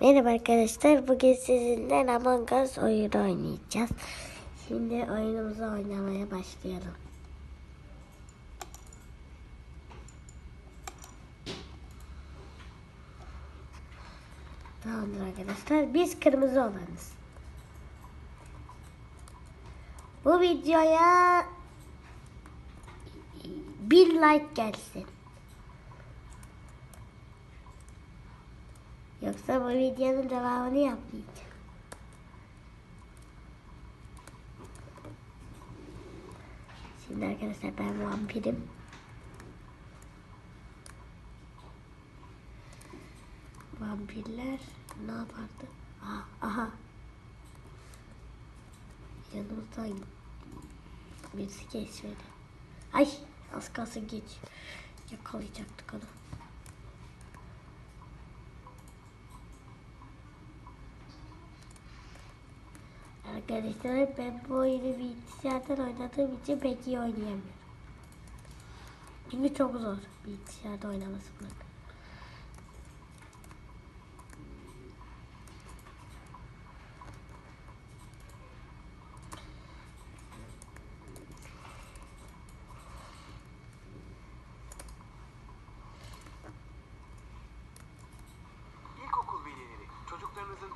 Merhaba arkadaşlar. Bugün sizinle Among Us oyunu oynayacağız. Şimdi oyunumuzu oynamaya başlayalım. Tamamdır arkadaşlar. Biz kırmızı olanız. Bu videoya bir like gelsin. Yoksa bu videonun devamını yapmayacağım. Şimdi arkadaşlar ben vampirim. Vampirler ne yapardı? Aha, aha. Yanımızdan birisi geçmedi. Ay az kalsın geç. Yakalayacaktık onu. Arkadaşlar ben bu oyunu bilgisayardan oynadığım için pek iyi oynayamıyorum. Çünkü çok zor bilgisayarda oynaması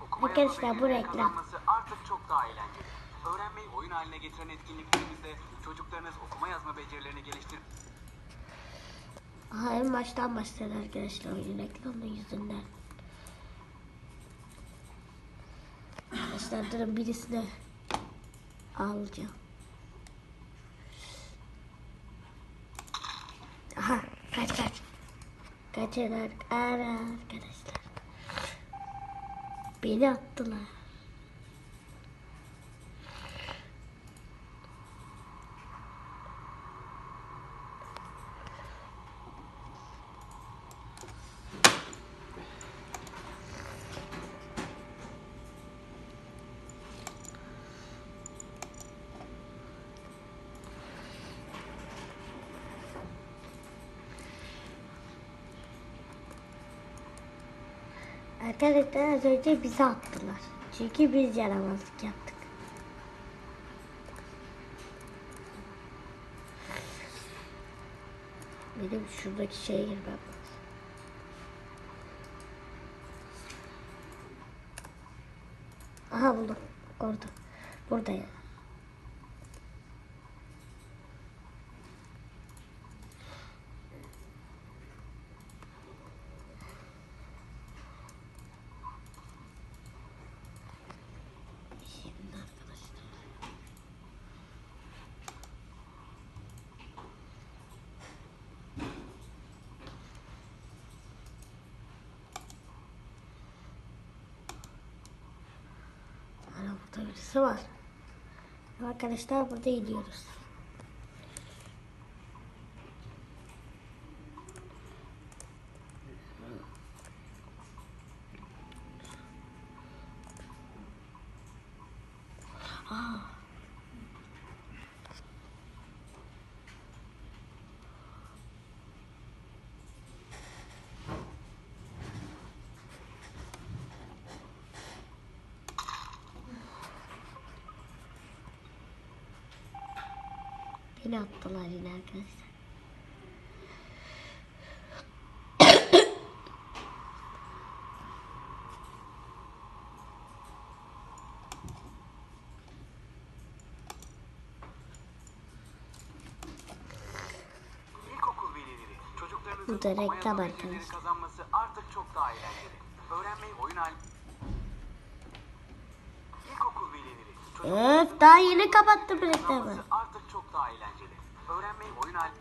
okuma Arkadaşlar, bu reklam. Daha eğlenceli. Öğrenmeyi oyun haline getiren etkinliklerimizde çocuklarınız okuma yazma becerilerini geliştir... Aha en baştan arkadaşlar oyun reklamı yüzünden. Arkadaşlar birisini alacağım. Aha kaç kaç. Kaçın arkadaşlar. Beni attılar. Arkadaşlar az önce bizi attılar. Çünkü biz yaramazlık yaptık. Benim şuradaki şeye girmem lazım. Aha buldum. Orada. Burada ya. Şimdi arkadaşlar. Hala burada birisi var. Arkadaşlar burada Beni attılar yine arkadaşlar. Bu da reklam arkadaşlar. kazanması artık çok daha eğlenceli. Öğrenmeyi oyun Öf daha yeni kapattım reklamı. artık çok daha eğlenceli. Öğrenmeyi oyun haline...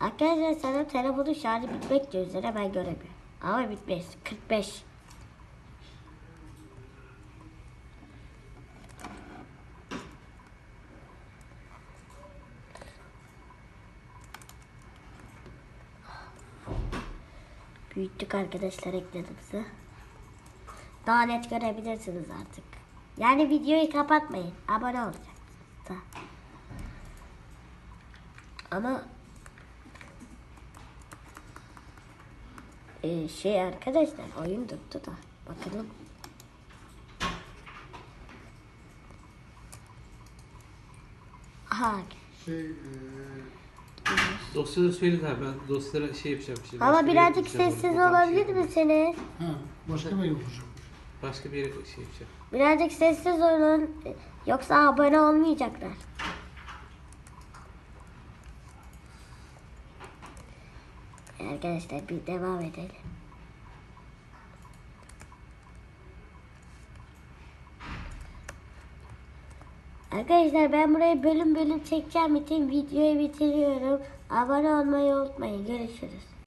Arkadaşlar sana telefonun şarjı bitmek üzere ben göremiyorum. Ama bitmez. 45. Büyüttük arkadaşlar ekranımızı. daha net görebilirsiniz artık. Yani videoyu kapatmayın. Abone olacak. Da. Ama Ee, şey arkadaşlar oyun durdu da bakalım. Aha. Şey, e, Dosyaları söyle abi ben dosyalara şey yapacağım şimdi. Ama başka bir yere birazcık yapacağım, sessiz şey olabilir yapacağım. misiniz? ha, başka mı yapacak? Başka bir yere şey yapacağım. Birazcık sessiz olun. Yoksa abone olmayacaklar. Arkadaşlar bir devam edelim. Arkadaşlar ben burayı bölüm bölüm çekeceğim için videoyu bitiriyorum. Abone olmayı unutmayın. Görüşürüz.